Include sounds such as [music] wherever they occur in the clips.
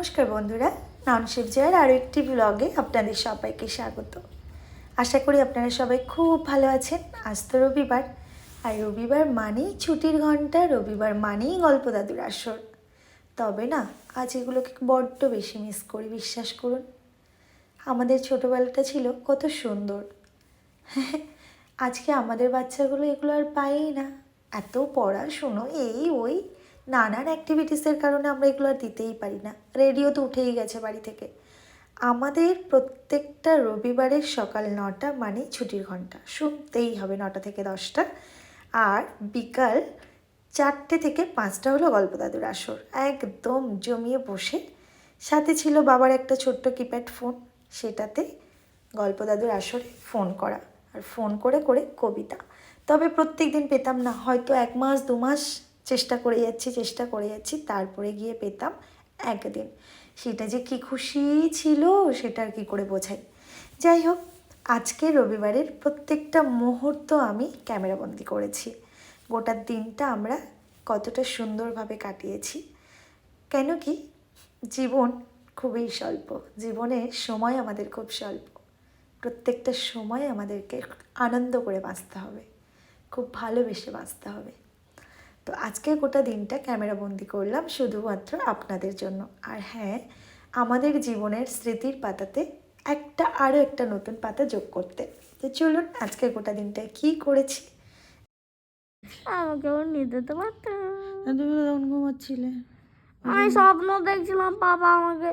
নমস্কার বন্ধুরা ননশিপ জয়ের আরও একটি ব্লগে আপনাদের সবাইকে স্বাগত। আশা করি আপনারা সবাই খুব ভালো আছেন। আজ তো রবিবার, আর রবিবার মানেই ছুটির ঘণ্টা, রবিবার মানেই গল্প দাদুর আসর। তবে না, আজ এগুলোকে বড্ড বেশি মিস করি, বিশ্বাস করুন। আমাদের ছোটোবেলাটা ছিল কত সুন্দর। আজকে আমাদের বাচ্চাগুলো এগুলো আর পাই না। এত পড়াশুনো, এই ওই। নানান অ্যাক্টিভিটিসের কারণে আমরা এগুলো আর দিতেই পারি না। রেডিও তো উঠেই গেছে বাড়ি থেকে। আমাদের প্রত্যেকটা রবিবারের সকাল নটা মানে ছুটির ঘণ্টা। শুনতেই হবে নটা থেকে দশটা। আর বিকাল চারটে থেকে পাঁচটা হলো গল্প দাদুর আসর। একদম জমিয়ে বসে। সাথে ছিল বাবার একটা ছোট্ট কিপ্যাড ফোন সেটাতে গল্প দাদুর আসরে ফোন করা। আর ফোন করে করে কবিতা। তবে প্রত্যেক দিন পেতাম না। হয়তো এক মাস, দু মাস চেষ্টা করে যাচ্ছি, চেষ্টা করে যাচ্ছি, তারপরে গিয়ে পেতাম একদিন। সেটা যে কি খুশি ছিল সেটা আর কি করে বোঝাই। যাই হোক, আজকে রবিবারের প্রত্যেকটা মুহূর্ত আমি ক্যামেরাবন্দি করেছি। গোটা দিনটা আমরা কতটা সুন্দরভাবে কাটিয়েছি। কেন কি জীবন খুবই স্বল্প জীবনের সময় আমাদের খুব স্বল্প। প্রত্যেকটা সময় আমাদেরকে আনন্দ করে বাঁচতে হবে, খুব ভালোবেসে বাঁচতে হবে। তো আজকে গোটা দিনটা ক্যামেরাবন্দি করলাম শুধুমাত্র আপনাদের জন্য। আর হ্যাঁ আমাদের জীবনের স্মৃতির পাতাতে একটা আরও একটা নতুন পাতা যোগ করতে। তো চলুন আজকে গোটা দিনটায় কি করেছি? আমাকে ওর নিতে তো পারতাম তুমি তখন ঘুমাচ্ছিলে। আমি স্বপ্ন দেখছিলাম বাবা আমাকে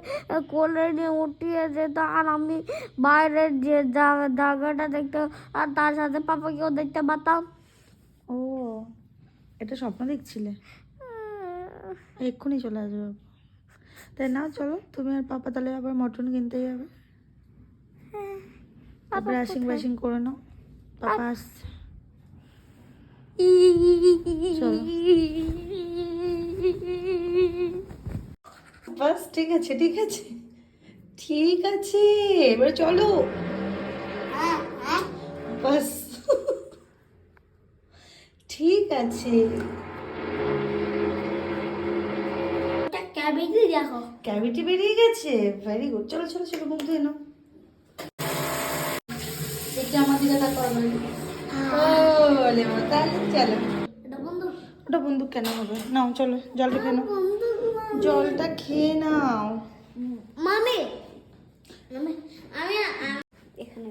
কোলে নিয়ে উঠিয়ে যেত আর আমি বাইরের যে জায়গাটা দেখতে আর তার সাথে পাপাকেও দেখতে পারতাম। ও এটা স্বপ্ন দেখছিলে? এক্ষুনি চলে আসবে তাই না? চলো তুমি আর পাপা তাহলে আবার মটন কিনতে যাবে। তারপরে আসিং বাসিং করে নাও। পাপা আসছে। বাস ঠিক আছে ঠিক আছে। ঠিক আছে এবার চলো। বাস। ঠিক আছে। ক্যাবেজি দেখো। ক্যাভিটি বেরিয়ে গেছে? ভেরি গুড চলো চলো চলো মুখ ধুয়ে নাও একটু আমার দিকে তাকো আবার ওলে তাহলে চলো। এটা বন্ধু। ওটা বন্দুক কেন হবে? নাও চলো জলটা খেয়ে নাও। জলটা খেয়ে নাও। মামি। আমি এখানে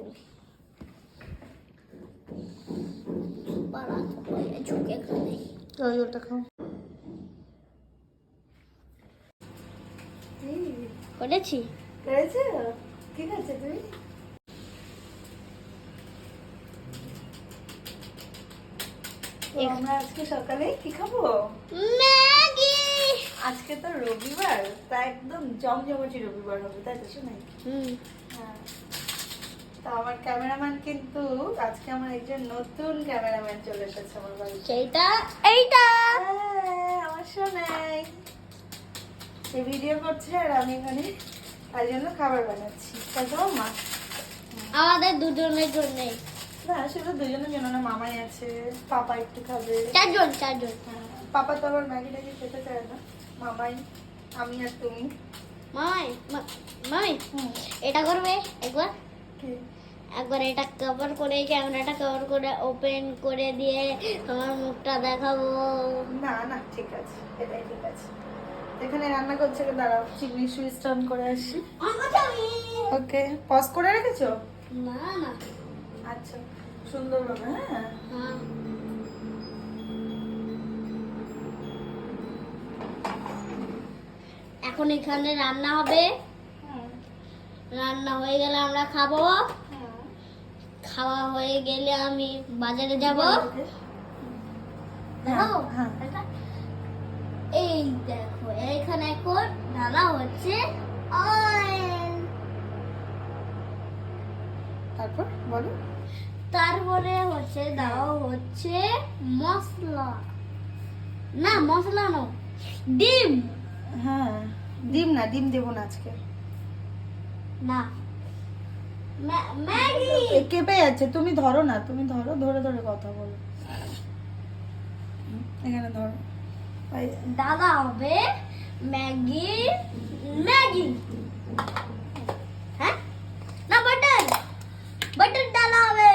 ঝুঁকে এখানে চলো জলটা খাও। করেছি। পেয়েছে ঠিক আছে তুমি? আমরা আজকে সকালে কি খাব? ম্যাগি। আজকে তো রবিবার তা একদম জমজমাটি রবিবার হবে তাই তো শোনাই। হুম। হ্যাঁ। তো আমার ক্যামেরাম্যান কিন্তু আজকে আমার একজন নতুন ক্যামেরাম্যান চলে এসেছে আমার বাড়িতে। সেইটা? এইটা? হ্যাঁ, আমার শোনাই সে ভিডিও করছে আর আমি এখানে তার জন্য খাবার বানাচ্ছি। তাই তো মা। আমাদের দুজনের জন্য না সেটা দুজনের জন্য না মামাই আছে পাপা একটু খাবে। চারজন চারজন। হ্যাঁ, পাপা তো আবার ম্যাগি ট্যাগি খেতে চায় না। মামাই আমি আর তুমি। মামাই মামাই এটা করবে একবার? কি? একবার এটা কভার করে ক্যামেরাটা কভার করে ওপেন করে দিয়ে তোমার মুখটা দেখাবো। না না ঠিক আছে এটাই ঠিক আছে। এখানে রান্না করছে কে? দাঁড়াও চিংড়ি সুইচ অন করে আসি। ওকে পজ করে রেখেছো? না না। আচ্ছা সুন্দরভাবে হ্যাঁ হ্যাঁ। এখন এখানে রান্না হবে। রান্না হয়ে গেলে আমরা খাব। খাওয়া হয়ে গেলে আমি বাজারে যাব? ওকে। হ্যাঁ, হ্যাঁ। এই দেখো এখানে এখন ঢালা হচ্ছে তারপর বলো। তারপরে হচ্ছে দেওয়া হচ্ছে মশলা। না মশলা নো ডিম। হ্যাঁ ডিম না ডিম দেবো না আজকে। না। কেঁপে যাচ্ছে। তুমি ধরো না তুমি ধরো ধরে ধরে কথা বলো। এখানে ধরো। দাদা হবে ম্যাগি ম্যাগি। হ্যাঁ? না বাটার। বাটার ডালা হবে।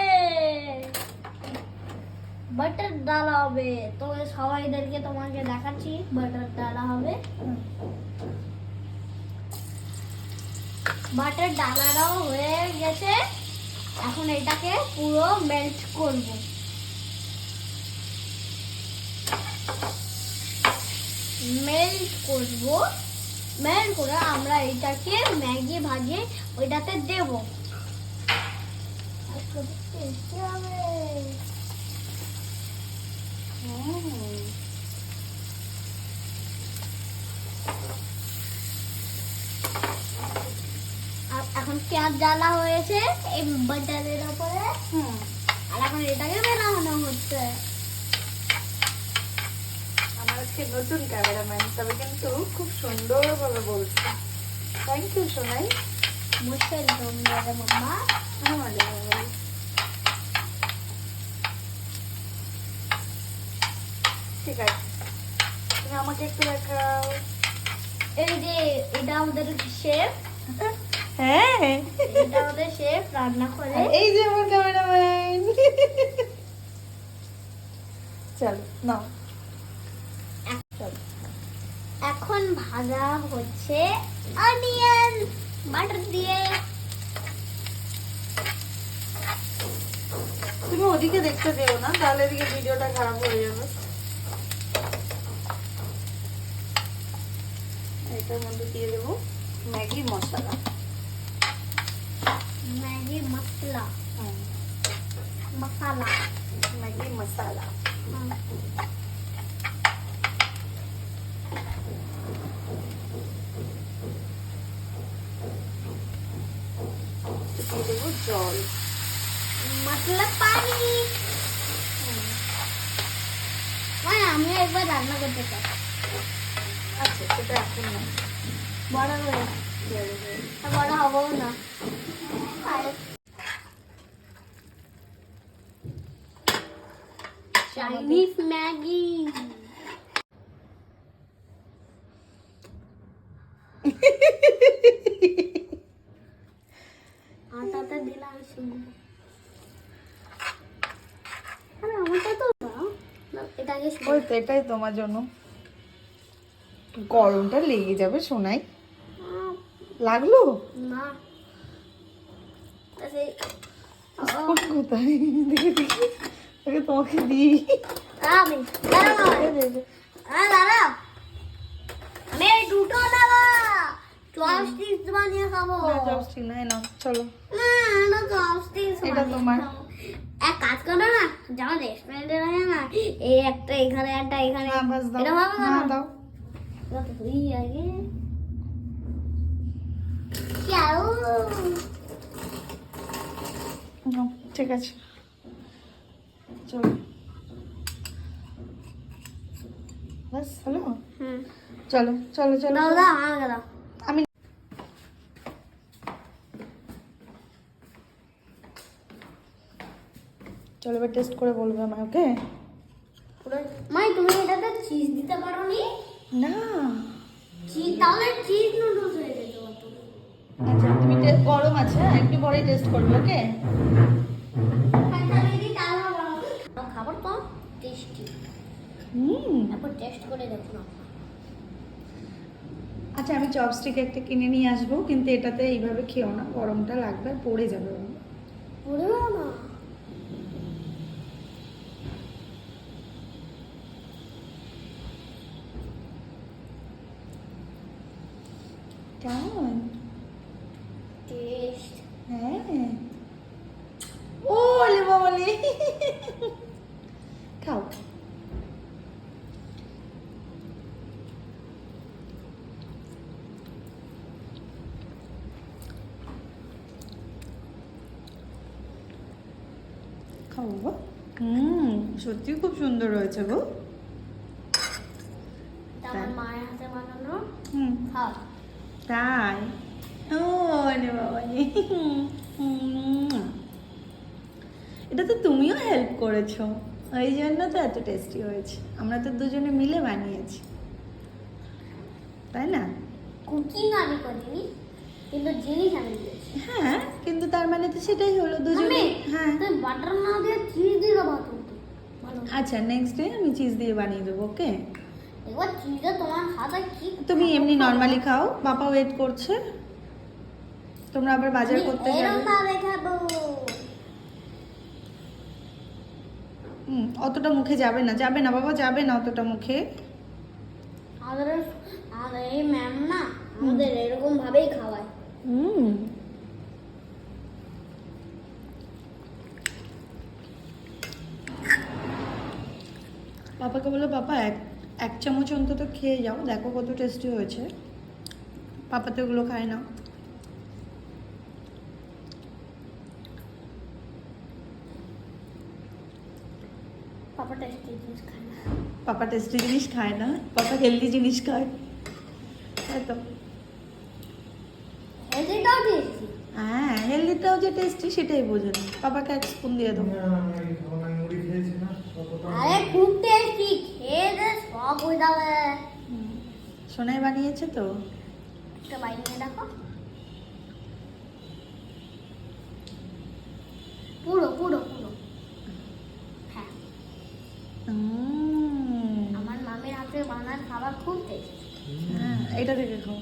বাটার ডালা হবে। তো সবাইদেরকে তোমাকে দেখাচ্ছি বাটার ডালা হবে। বাটার ডালাটাও হয়ে গেছে। এখন এটাকে পুরো মেল্ট করব। মেল্ট করব। মেল্ট করে আমরা এটাকে ম্যাগি ভাজে ওইটাতে দেব। কত হবে। আর এখন পেঁয়াজ জ্বালা হয়েছে এই বাটারের উপরে আর এখন এটাকে বেনানো হচ্ছে। আমার আজকে নতুন ক্যামেরাম্যান তবে কিন্তু খুব সুন্দরভাবে বলছে। Thank you Sonai. মুশকিল তোমরা মাম্মা। ঠিক আছে। তুমি আমাকে একটু দেখাও। এই যে এটা আমাদের শেফ। [laughs] হ্যাঁ। এটা আমাদের শেফ রান্না করে। এই যে আমার ক্যামেরাম্যান চলো নাও। এখন ভাজা হচ্ছে অনিয়ন বাটার দিয়ে। তুমি ওদিকে দেখতে যেও না তাহলে এদিকে ভিডিওটা খারাপ হয়ে যাবে। এটার মধ্যে দিয়ে দেবো Maggi masala. Maggi masala masala Maggi masala দিয়ে দেবো জল মশলা পানি আমি একবার রান্না করতে চাই আচ্ছা সেটা এখন না বড় করে বড় হব না চাইনিজ ম্যাগি আটাতে দিলাম শুধু আরে আমারটা তো দাও। না, ওই তো এটাই তোমার জন্য। গরমটা লেগে যাবে শোনাই আহ, লাগল? না। কোথায়? দেখে দেখি। আগে তোমাকে দিই। আমি দাঁড়াও আমি দুটো নেব। চপস্টিক্স বানিয়ে খাব। চপস্টিক নাই না চলো। না না চপস্টিক্স এটা তোমার। এক কাজ করো না যেমন রেস্টুরেন্টে থাকে না। এই একটা এখানে একটা এখানে। বাস দাও। এটা ভালো না দাও। তুই আগে। ঠিক আছে। চলো। বাস হলো? চলো চলো চলো। আমি চলো এবার টেস্ট করে বলবে আমায় ওকে? মাই তুমি এটাতে চিজ দিতে পারো নি। না চিজ তাহলে চিজ নুডলস হয়ে যেত। আচ্ছা তুমি টে- গরম আছে হ্যাঁ? একটু পরেই টেস্ট করবে ওকে খাবার তো টেস্টি হুম। তারপর টেস্ট করে দেখুন আচ্ছা আমি চপস্টিক একটা কিনে নিয়ে আসব কিন্তু এটাতে এইভাবে খেও না গরমটা লাগবে আর পড়ে যাবে পড়ে না? কেমন টেস্ট হ্যাঁ ও লে বাবালে খাও খাও বাবা হুম। সত্যি খুব সুন্দর হয়েছে গো। মায়ের হাতে বানানো হুম। তাই? ও বাবা এটা তো তুমিও হেল্প করেছ। ওই জন্য তো এত টেস্টি হয়েছে। আমরা তো দুজনে মিলে বানিয়েছি। তাই না? কুকিং আমি করিনি কিন্তু জিনিস আমি হ্যাঁ কিন্তু তার মানে তো সেটাই হলো দুজনে। হ্যাঁ। বাটার না দিয়ে চিজ দিয়ে ভালো। আচ্ছা নেক্সট ডে আমি চিজ দিয়ে বানিয়ে দেবো ওকে এবার চিজে তোমার হাতে কি? তুমি এমনি নর্মালি খাও বাবা ওয়েট করছে। তোমরা আবার বাজার করতে যাবে। ভাবে খাব। হুম, অতটা মুখে যাবে না যাবে না বাবা যাবে না অতটা মুখে। আমাদের এই ম্যাম না আমাদের এরকম ভাবেই খাওয়ায়। হুম। পাপাকে বলো পাপা এক এক চামচ অন্তত খেয়ে যাও দেখো কত টেস্টি হয়েছে। পাপা তো এগুলো খায় না। পাপা টেস্টি জিনিস খায় না। পাপা টেস্টি জিনিস খায় না পাপা হেলদি জিনিস খায়। তাই তো। হেলদিটাও টেস্টি হ্যাঁ হেলদিটাও যে টেস্টি সেটাই বোঝে না। পাপাকে এক স্পুন দিয়ে দেবো আরে খুব খেয়ে দে সব হয়ে হুম। সোনাই বানিয়েছে তো। একটা বাইক নিয়ে দেখো। পুরো পুরো পুরো। হ্যাঁ। আমার মামির হাতে বানার খাবার খুব টেস্টি হ্যাঁ এটা থেকে খাও।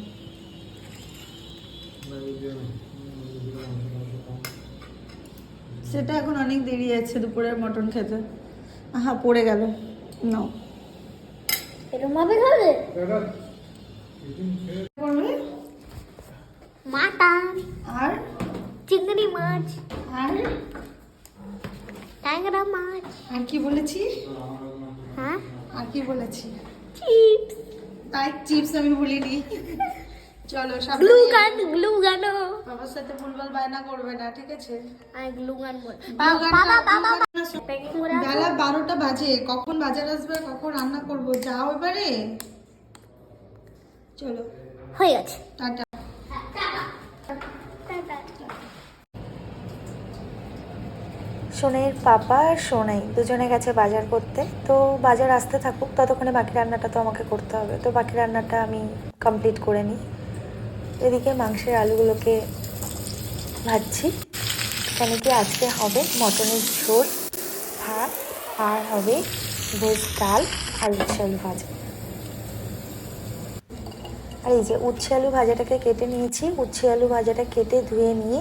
সেটা এখন অনেক দেরি আছে দুপুরের মটন খেতে। আহা পড়ে গেল। নাও এরকম ভাবে খাবে? করবে আর? চিংড়ি মাছ। আর? ট্যাংরা মাছ। আর কি বলেছি? হ্যাঁ? আর কি বলেছি? চিপস। তাই চিপস আমি বলিনি। চলো গ্লু সাবধানে গান গ্লু গানো বাবার সাথে ভুলভাল বায়না করবে না ঠিক আছে? আমি গ্লু গান বল। বাবা বাবা। বেলা বারোটা বাজে। কখন বাজার আসবে কখন রান্না করব? যাও এবারে। চলো। হয়ে গেছে। টাটা। সোনাইয়ের পাপা আর সোনাই দুজনে গেছে বাজার করতে। তো বাজার আসতে থাকুক ততক্ষণে বাকি রান্নাটা তো আমাকে করতে হবে। তো বাকি রান্নাটা আমি কমপ্লিট করে নিই। এদিকে মাংসের আলুগুলোকে ভাজছি। এখানে কি আজকে হবে? মটনের ঝোল। ভাত, আর হবে ভেজ ডাল আর উচ্ছে আলু ভাজা। আর এই যে উচ্ছে আলু ভাজাটাকে কেটে নিয়েছি। উচ্ছে আলু ভাজাটা কেটে ধুয়ে নিয়ে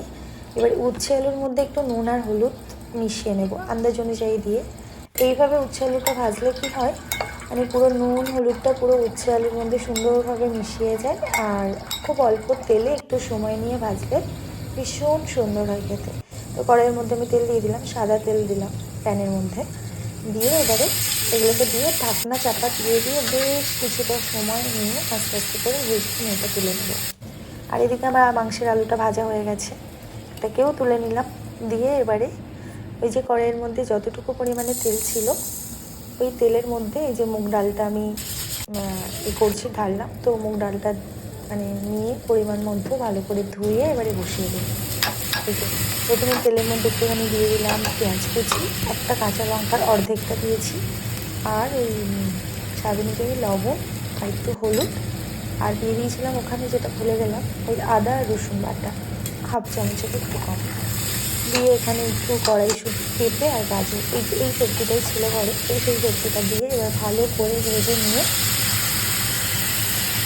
এবার উচ্ছে আলুর মধ্যে একটু নুন আর হলুদ মিশিয়ে নেব আন্দাজ অনুযায়ী দিয়ে। এইভাবে উচ্ছে আলুটা ভাজলে কি হয়? মানে পুরো নুন, হলুদটা পুরো উচ্ছে আলুর মধ্যে সুন্দরভাবে মিশিয়ে যায় আর খুব অল্প তেলে একটু সময় নিয়ে ভাজলে ভীষণ সুন্দর হয় খেতে। তো কড়াইয়ের মধ্যে আমি তেল দিয়ে দিলাম, সাদা তেল দিলাম। প্যানের মধ্যে। দিয়ে এবারে এগুলোকে দিয়ে ঢাকনা চাপা দিয়ে দিয়ে বেশ কিছুটা সময় নিয়ে আস্তে আস্তে করে ভেজে নিয়ে এটা তুলে নেব। আর এদিকে আমার মাংসের আলুটা ভাজা হয়ে গেছে। এটাকেও তুলে নিলাম। দিয়ে এবারে ওই যে কড়াইয়ের মধ্যে যতটুকু পরিমাণে তেল ছিল, ওই তেলের মধ্যে এই যে মুগ ডালটা আমি এ করছি ঢাললাম তো মুগ ডালটা মানে নিয়ে পরিমাণ মধ্যে ভালো করে ধুয়ে এবারে বসিয়ে দিই যে প্রথমে তেলের মধ্যে একটুখানি দিয়ে দিলাম পেঁয়াজ কুচি, একটা কাঁচা লঙ্কার অর্ধেকটা দিয়েছি, আর ওই স্বাদ অনুযায়ী লবণ আর একটু হলুদ, আর দিয়ে দিয়েছিলাম ওখানে যেটা ভুলে গেলাম, ওই আদা আর রসুন বাটা, হাফ চামচের একটু কম। দিয়ে এখানে একটু কড়াই শুধু পেঁপে আর গাজর, এই এই সবজিটাই ছিল ঘরে, এই সেই সবজিটা দিয়ে এবার ভালো করে ভেজে নিয়ে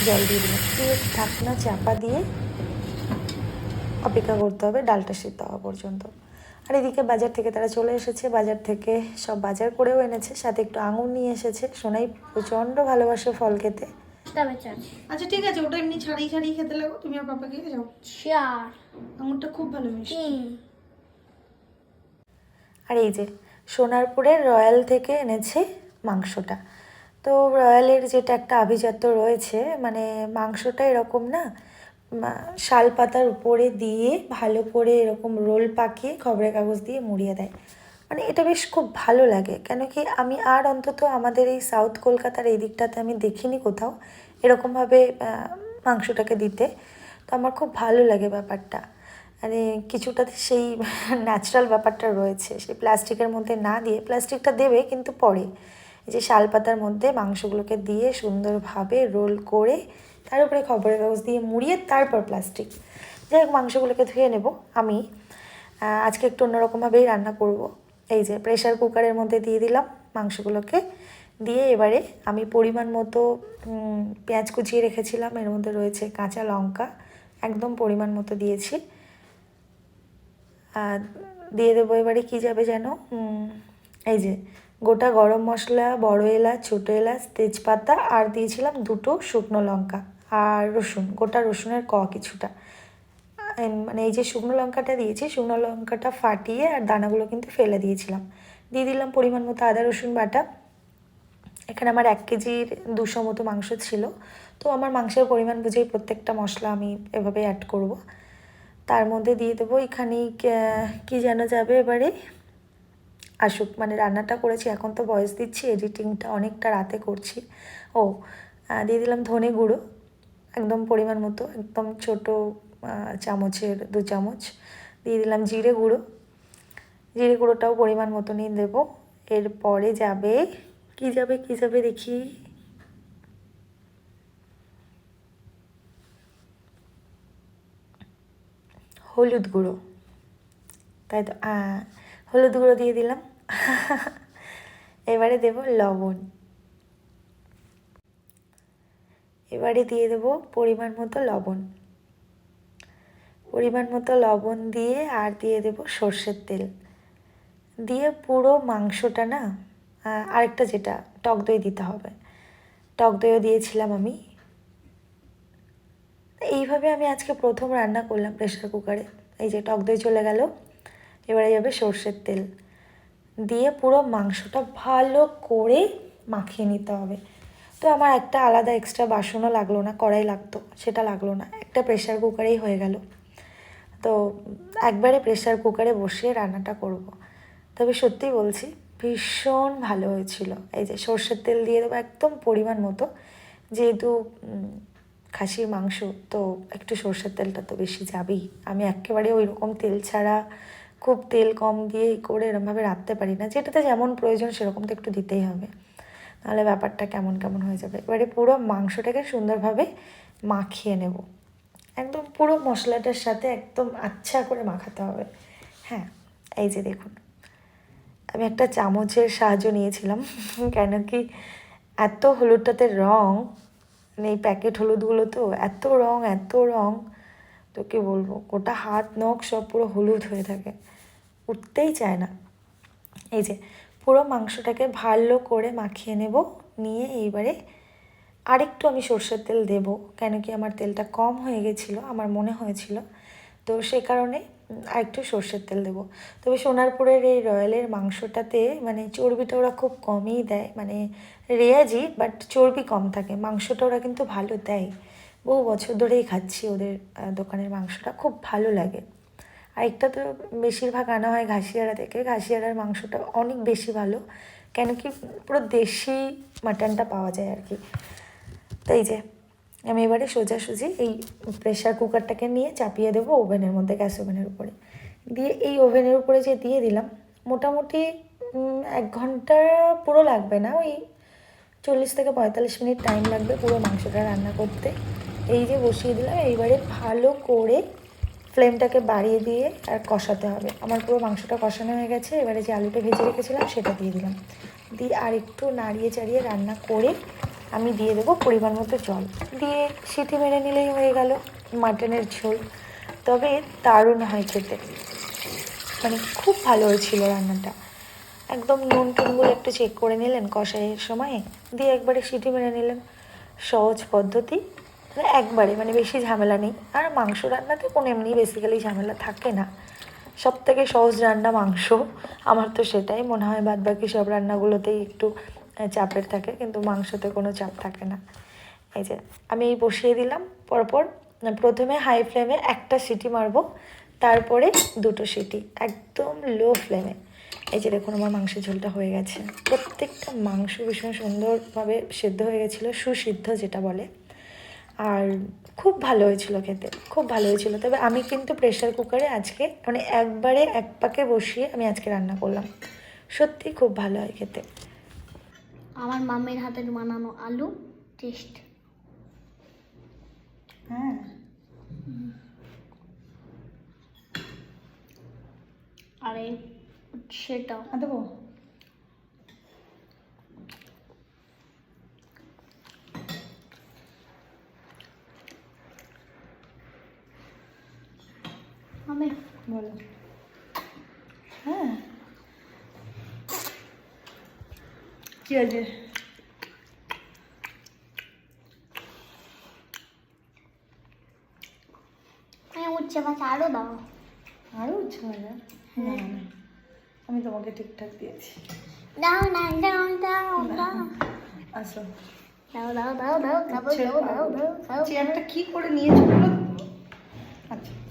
জল দিয়ে দিলাম। দিয়ে ঢাকনা চাপা দিয়ে অপেক্ষা করতে হবে ডালটা সিদ্ধ হওয়া পর্যন্ত। আর এদিকে বাজার থেকে তারা চলে এসেছে বাজার থেকে সব বাজার করেও এনেছে সাথে একটু আঙুর নিয়ে এসেছে। সোনাই প্রচণ্ড ভালোবাসে ফল খেতে। আচ্ছা ঠিক আছে ওটা এমনি ছাড়িয়ে ছাড়িয়ে খেতে লাগো তুমি আর পাপাকে যাও। চার আঙুরটা খুব ভালো মিষ্টি। আর এই যে সোনারপুরের রয়্যাল থেকে এনেছে মাংসটা। তো রয়্যালের যেটা একটা আভিজাত্য রয়েছে মানে মাংসটা এরকম না শাল পাতার উপরে দিয়ে ভালো করে এরকম রোল পাকিয়ে খবরের কাগজ দিয়ে মুড়িয়ে দেয়। মানে এটা বেশ খুব ভালো লাগে। কেন কি আমি আর অন্তত আমাদের এই সাউথ কলকাতার এই দিকটাতে আমি দেখিনি কোথাও এরকমভাবে মাংসটাকে দিতে। তো আমার খুব ভালো লাগে ব্যাপারটা। মানে কিছুটাতে সেই ন্যাচারাল ব্যাপারটা রয়েছে। সেই প্লাস্টিকের মধ্যে না দিয়ে, প্লাস্টিকটা দেবে কিন্তু পরে। এই যে শাল পাতার মধ্যে মাংসগুলোকে দিয়ে সুন্দরভাবে রোল করে তার উপরে খবরের কাগজ দিয়ে মুড়িয়ে তারপর প্লাস্টিক যাই হোক, মাংসগুলোকে ধুয়ে নেব। আমি আজকে একটু অন্যরকমভাবেই রান্না করব। এই যে প্রেশার কুকারের মধ্যে দিয়ে দিলাম মাংসগুলোকে। দিয়ে এবারে আমি পরিমাণ মতো পেঁয়াজ কুচিয়ে রেখেছিলাম। এর মধ্যে রয়েছে কাঁচা লঙ্কা, একদম পরিমাণ মতো দিয়েছি। আর দিয়ে দেবো এবারে কী যাবে যেন এই যে গোটা গরম মশলা, বড় এলাচ, ছোটো এলাচ, তেজপাতা, আর দিয়েছিলাম দুটো শুকনো লঙ্কা। আর রসুন, গোটা রসুনের ক কিছুটা। মানে এই যে শুকনো লঙ্কাটা দিয়েছি, শুকনো লঙ্কাটা ফাটিয়ে আর দানাগুলো কিন্তু ফেলে দিয়েছিলাম। দিয়ে দিলাম পরিমাণ মতো আদা, রসুন বাটা। এখানে আমার এক কেজির দুশো মতো মাংস ছিল। তো আমার মাংসের পরিমাণ বুঝেই প্রত্যেকটা মশলা আমি এভাবে অ্যাড করব। তার মধ্যে দিয়ে দেবো এখানে কি যেন যাবে এবারে? আসুক মানে রান্নাটা করেছি, এখন তো ভয়েস দিচ্ছি এডিটিংটা অনেকটা রাতে করছি। ও দিয়ে দিলাম ধনে গুঁড়ো। একদম পরিমাণ মতো, একদম ছোট চামচের দু চামচ। দিয়ে দিলাম জিরে গুঁড়ো। জিরে গুঁড়োটাও পরিমাণ মতনই দেবো। এরপরে যাবে, কি যাবে কি যাবে দেখি। হলুদ গুঁড়ো। তাই তো হলুদ গুঁড়ো দিয়ে দিলাম। [laughs] এবারে দেব লবণ। এবারে দিয়ে দেবো পরিমাণ মতো লবণ। পরিমাণ মতো লবণ দিয়ে আর দিয়ে দেব সর্ষের তেল। দিয়ে পুরো মাংসটা না আরেকটা যেটা, টক দই দিতে হবে। টক দইও দিয়েছিলাম আমি। এইভাবে আমি আজকে প্রথম রান্না করলাম প্রেশার কুকারে। এই যে টক দই চলে গেল, এবারে যাবে সর্ষের তেল। দিয়ে পুরো মাংসটা ভালো করে মাখিয়ে নিতে হবে। তো আমার একটা আলাদা এক্সট্রা বাসনও লাগল না, কড়াই লাগতো, সেটা লাগল না। একটা প্রেশার কুকারেই হয়ে গেল। তো একবারে প্রেশার কুকারে বসিয়ে রান্নাটা করব। তবে সত্যি বলছি, ভীষণ ভালো হয়েছিল। এই যে সর্ষের তেল দিয়ে দেবো একদম পরিমাণ মতো, যেহেতু খাসির মাংস, তো একটু সর্ষের তেলটা তো বেশি যাবেই। আমি একেবারে ওই রকম তেল ছাড়া খুব তেল কম দিয়ে করে এরমভাবে রাখতে পারি না। যেটাতে যেমন প্রয়োজন সেরকম তো একটু দিতেই হবে। নাহলে ব্যাপারটা কেমন কেমন হয়ে যাবে? এবারে পুরো মাংসটাকে সুন্দরভাবে মাখিয়ে নেব। একদম পুরো মশলাটার সাথে একদম আচ্ছা করে মাখাতে হবে। হ্যাঁ এই যে দেখুন। আমি একটা চামচের সাহায্য নিয়েছিলাম, কেন কি এত হলুদটাতে রং মানে এই প্যাকেট হলুদগুলো তো এত রং এত রং, তো কি বলব, গোটা হাত, নখ সব পুরো হলুদ হয়ে থাকে। উঠতেই চায় না। এই যে পুরো মাংসটাকে ভালো করে মাখিয়ে নেব। নিয়ে এইবারে আরেকটু আমি সর্ষের তেল দেব, কেন কি আমার তেলটা কম হয়ে গেছিল, আমার মনে হয়েছিল। তো সে কারণে আরেকটু সর্ষের তেল দেবো। তবে সোনারপুরের এই রয়্যালের মাংসটাতে মানে চর্বিটা ওরা খুব কমই দেয় মানে রেয়াজি, বাট চর্বি কম থাকে। মাংসটা ওরা কিন্তু ভালো দেয়। বহু বছর ধরেই খাচ্ছি ওদের দোকানের মাংসটা, খুব ভালো লাগে। আরেকটা তো বেশিরভাগ আনা হয় ঘাসিয়ারা থেকে। ঘাসিয়ারার মাংসটা অনেক বেশি ভালো। কেন কি পুরো দেশি মাটনটা পাওয়া যায় আর কি। তো এই যে, আমি এবারে সোজাসুজি এই প্রেশার কুকারটাকে নিয়ে চাপিয়ে দেবো ওভেনের মধ্যে, গ্যাস ওভেনের উপরে। দিয়ে এই ওভেনের উপরে যে দিয়ে দিলাম, মোটামুটি এক ঘণ্টা পুরো লাগবে না, ওই চল্লিশ থেকে পঁয়তাল্লিশ মিনিট টাইম লাগবে পুরো মাংসটা রান্না করতে। এই যে বসিয়ে দিলাম, এইবারে ভালো করে ফ্লেমটাকে বাড়িয়ে দিয়ে আর কষাতে হবে। আমার পুরো মাংসটা কষানো হয়ে গেছে, এবারে যে আলুটা ভেজে রেখেছিলাম সেটা দিয়ে দিলাম। দিয়ে আর একটু নাড়িয়ে চাড়িয়ে রান্না করে আমি দিয়ে দেবো পরিমাণ মতো জল। দিয়ে সিটি মেরে নিলেই হয়ে গেল মাটনের ঝোল। তবে দারুণ হয় খেতে। মানে খুব ভালো হয়েছিল রান্নাটা। একদম নুন টুনগুলো একটু চেক করে নিলেন কষাইয়ের সময়ে। দিয়ে একবারে সিটি মেরে নিলেন। সহজ পদ্ধতি। একবারে মানে বেশি ঝামেলা নেই। আর মাংস রান্নাতে কোনো এমনি বেসিক্যালি ঝামেলা থাকে না। সব থেকে সহজ রান্না মাংস। আমার তো সেটাই মনে হয় বাদ বাকি সব রান্নাগুলোতেই একটু চাপের থাকে, কিন্তু মাংসতে কোনো চাপ থাকে না। এই যে, আমি এই বসিয়ে দিলাম, পরপর প্রথমে হাই ফ্লেমে একটা সিটি মারবো, তারপরে দুটো সিটি, একদম লো ফ্লেমে এই যে দেখুন, আমার মাংসের ঝোলটা হয়ে গেছে। প্রত্যেকটা মাংস ভীষণ সুন্দরভাবে সেদ্ধ হয়ে গেছিল, সুসিদ্ধ যেটা বলে। আর খুব ভালো হয়েছিল খেতে খুব ভালো হয়েছিল। তবে আমি কিন্তু প্রেশার কুকারে আজকে মানে একবারে এক পাকে বসিয়ে আমি আজকে রান্না করলাম। সত্যি খুব ভালো হয় খেতে। আমার মামের হাতের বানানো আলু টেস্ট হ্যাঁ। আর সেটাও দেবো আমি বলো। হ্যাঁ। কি আছে? আমি উচ্ছে আরও দাও। আরও উচ্ছে না না আমি তোমাকে ঠিকঠাক দিয়েছি। দাও না দাও দাও দাও। আসো। দাও দাও দাও দাও দাও দাও দাও দাও দাও চেয়ারটা কি করে নিয়েছো বলো? আচ্ছা।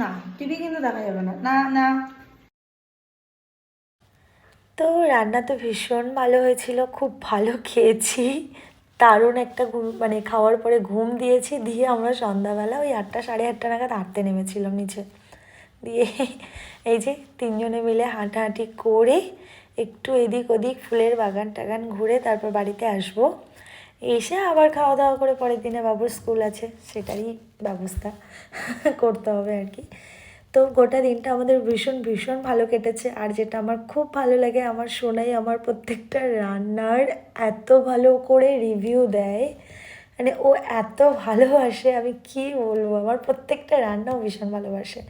না টিভি কিন্তু দেখা যাবে না না না তো রান্না তো ভীষণ ভালো হয়েছিল, খুব ভালো খেয়েছি। দারুণ একটা ঘুম মানে খাওয়ার পরে ঘুম দিয়েছি, দিয়ে আমরা সন্ধ্যাবেলা ওই আটটা, সাড়ে আটটা নাগাদ হাঁটতে নেমেছিলাম নিচে। দিয়ে এই যে তিনজনে মিলে হাঁটাহাঁটি করে একটু এদিক ওদিক ফুলের বাগান টাগান ঘুরে তারপর বাড়িতে আসব। এসে আবার খাওয়া দাওয়া করে পরের দিনে বাবুর স্কুল আছে, সেটারই ব্যবস্থা করতে হবে আর কি। তো গোটা দিনটা আমাদের ভীষণ ভীষণ ভালো কেটেছে। আর যেটা আমার খুব ভালো লাগে, আমার সোনাই আমার প্রত্যেকটা রান্নার এত ভালো করে রিভিউ দেয়। মানে ও এত ভালোবাসে, আমি কি বলব? আমার প্রত্যেকটা রান্নাও ভীষণ ভালোবাসে।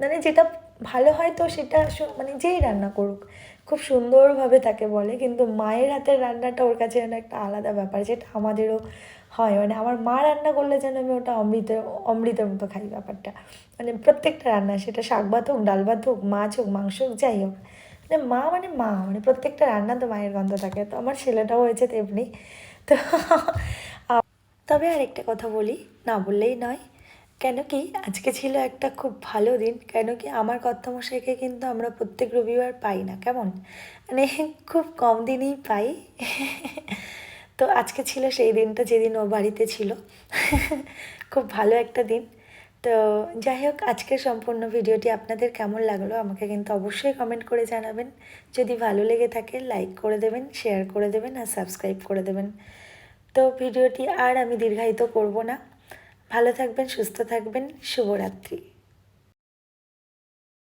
মানে যেটা ভালো হয় তো সেটা মানে যেই রান্না করুক, খুব সুন্দরভাবে তাকে বলে। কিন্তু মায়ের হাতের রান্নাটা ওর কাছে যেন একটা আলাদা ব্যাপার, যেটা আমাদেরও হয়। মানে আমার মা রান্না করলে যেন আমি ওটা অমৃত, অমৃতের মতো খাই ব্যাপারটা। মানে প্রত্যেকটা রান্না, সেটা শাক ভাত হোক, ডাল ভাত হোক, মাছ হোক, মাংস হোক, যাই হোক। মানে মা মানে মা মানে প্রত্যেকটা রান্না তো মায়ের গন্ধ থাকে। তো আমার ছেলেটাও হয়েছে তেমনি। তো তবে আরেকটা কথা বলি, না বললেই নয়। কেন কি আজকে ছিল একটা খুব ভালো দিন। কেন কি আমার কর্তামশাইকে কিন্তু আমরা প্রত্যেক রবিবার পাই না। কেমন? মানে খুব কম দিনই পাই। তো আজকে ছিল সেই দিনটা যেদিন ও বাড়িতে ছিল। খুব ভালো একটা দিন। তো যাই হোক, আজকের সম্পূর্ণ ভিডিওটি আপনাদের কেমন লাগল আমাকে কিন্তু অবশ্যই কমেন্ট করে জানাবেন। যদি ভালো লেগে থাকে লাইক করে দেবেন শেয়ার করে দেবেন আর সাবস্ক্রাইব করে দেবেন। তো ভিডিওটি আর আমি দীর্ঘায়িত করব না। ভালো থাকবেন, সুস্থ থাকবেন। শুভরাত্রি।